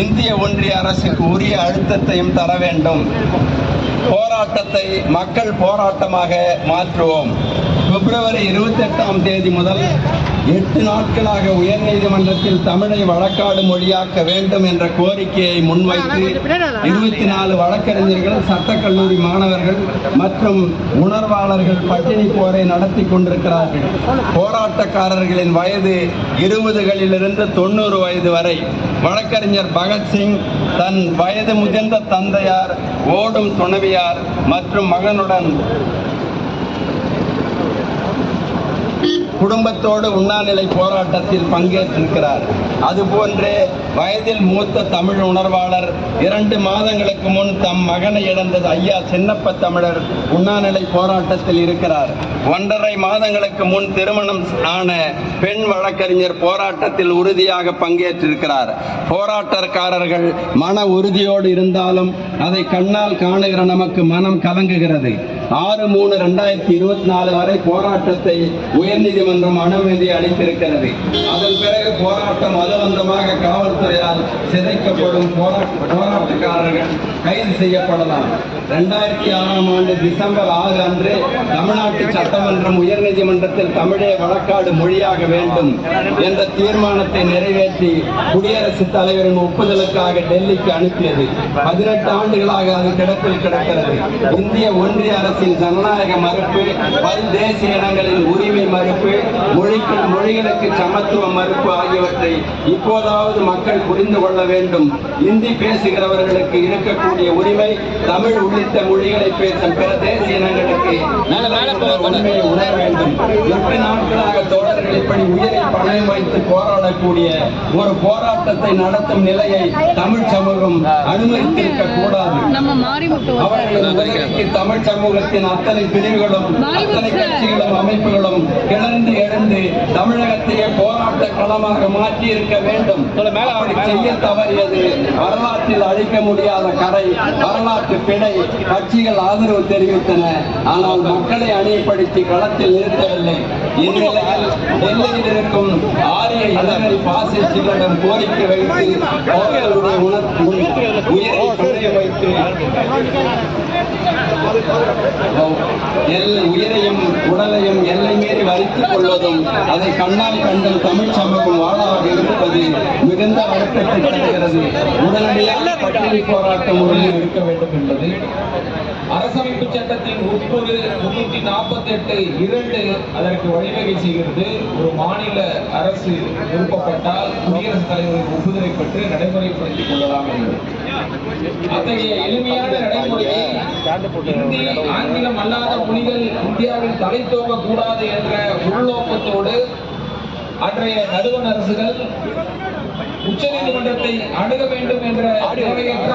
இந்திய ஒன்றிய அரசுக்கு உரிய அழுத்தத்தையும் தர வேண்டும். போராட்டத்தை மக்கள் போராட்டமாக மாற்றுவோம். பிப்ரவரி இருபத்தி எட்டாம் தேதி முதல் எட்டு நாட்களாக உயர்நீதிமன்றத்தில் தமிழை வழக்காடு மொழியாக்க வேண்டும் என்ற கோரிக்கையை முன்வைத்து இருபத்தி நாலு வழக்கறிஞர்கள் சட்டக்கல்லூரி மாணவர்கள் மற்றும் உணர்வாளர்கள் பட்டினி போரை நடத்தி கொண்டிருக்கிறார்கள். போராட்டக்காரர்களின் வயது இருபதுகளிலிருந்து தொண்ணூறு வயது வரை வழக்கறிஞர் பகத்சிங் தன் வயது முதிர்ந்த தந்தையார் ஓடும் துணைவியார் மற்றும் மகனுடன் குடும்பத்தோடு உண்ணாநிலை போராட்டத்தில் பங்கேற்றிருக்கிறார். அதுபோன்று வயதில் மூத்த தமிழ் உணர்வாளர் இரண்டு மாதங்களுக்கு முன் தம் மகனை இழந்தது ஐயா சின்னப்ப தமிழர் உண்ணாநிலை போராட்டத்தில் இருக்கிறார். ஒன்றரை மாதங்களுக்கு முன் திருமணம் ஆன பெண் வழக்கறிஞர் போராட்டத்தில் உறுதியாக பங்கேற்றிருக்கிறார். போராட்டக்காரர்கள் மன உறுதியோடு இருந்தாலும் அதை கண்ணால் காணுகிற நமக்கு மனம் கலங்குகிறது. ஆறு மூணு ரெண்டாயிரத்தி இருபத்தி நாலு வரை போராட்டத்தை உயர்நீதிமன்றம் அனுமதி அளித்திருக்கிறது. அதன் பிறகு போராட்டம் மதவந்தமாக காவல்துறையால் சிதைக்கப்படும் போராட்ட போராட்டக்காரர்கள் கைது செய்யப்படலாம். ரெண்டாயிரத்தி ஆறாம் ஆண்டு டிசம்பர் ஆறு அன்று தமிழ்நாட்டு சட்டமன்றம் உயர்நீதிமன்றத்தில் தமிழே வழக்காடு மொழியாக வேண்டும் என்ற தீர்மானத்தை நிறைவேற்றி குடியரசுத் தலைவரின் ஒப்புதலுக்காக டெல்லிக்கு அனுப்பியது. பதினெட்டு ஆண்டுகளாக அது கிடப்பில் கிடக்கிறது. இந்திய ஒன்றிய அரசு அரசின் ஜனநாயக மறுப்பு பல் தேசிய இனங்களின் உரிமை மறுப்பு மொழிக்கு மொழிகளுக்கு சமத்துவ மறுப்பு ஆகியவற்றை இப்போதாவது மக்கள் புரிந்து கொள்ள வேண்டும். இந்தி பேசுகிறவர்களுக்கு இருக்கக்கூடிய உரிமை தமிழ் உள்ளிட்ட மொழிகளை பேசும் பிற தேசிய இனங்களுக்கு உரிமையை உணர வேண்டும். எட்டு நாட்களாக தோழர்கள் இப்படி உயிரை பணயம் வைத்து போராடக்கூடிய ஒரு போராட்டத்தை நடத்தும் நிலையை தமிழ் சமூகம் அனுமதித்திருக்க கூடாது. தமிழ் சமூகத்தின் அத்தனை பிரிவுகளும் அத்தனை கட்சிகளும் அமைப்புகளும் களமாக மாற்றி இருக்க வேண்டும் அப்படி செய்ய தவறியது. வரலாற்றில் அழிக்க முடியாத கரை வரலாற்று பிழை கட்சிகள் ஆதரவு தெரிவித்தன. ஆனால் மக்களை அணியப்படுத்தி களத்தில் நிறுத்தவில்லை. இந்நிலையில் டெல்லியில் இருக்கும் ஆரிய இளங்கை பாசிஸ்டுகளிடம் கோரிக்கை வைத்து அவர்களுடைய உணர் உயிரை வைத்து உயிரையும் உடலையும் எல்லை மீறி வரித்துக் கொள்வதும் அதை கண்ணால் கண்டும் தமிழ் சமூகம் வாழாக இருப்பது மிகுந்த வருத்தத்தை தருகிறது உடனடியாக பட்டினி போராட்டம் உறுதி இருக்க வேண்டும் என்பது அரசமைப்பு சட்டத்தின் உட்பொரு நாற்பத்தெட்டு இரண்டு அதற்கு வழிவகை செய்கிறது. ஒரு மாநில அரசு விருப்பப்பட்டால் குடியரசுத் தலைவரின் ஒப்புதலை பெற்று நடைமுறைப்படுத்திக் கொள்ளலாம் என்று அத்தகைய எளிமையான நடைமுறையை இந்தி ஆங்கிலம் அல்லாத மொழிகள் இந்தியாவில் தலை கூடாது என்ற உள்நோக்கத்தோடு அன்றைய நடுவண் அரசுகள் உச்ச நீதிமன்றத்தை அணுக வேண்டும் என்ற தேவையற்ற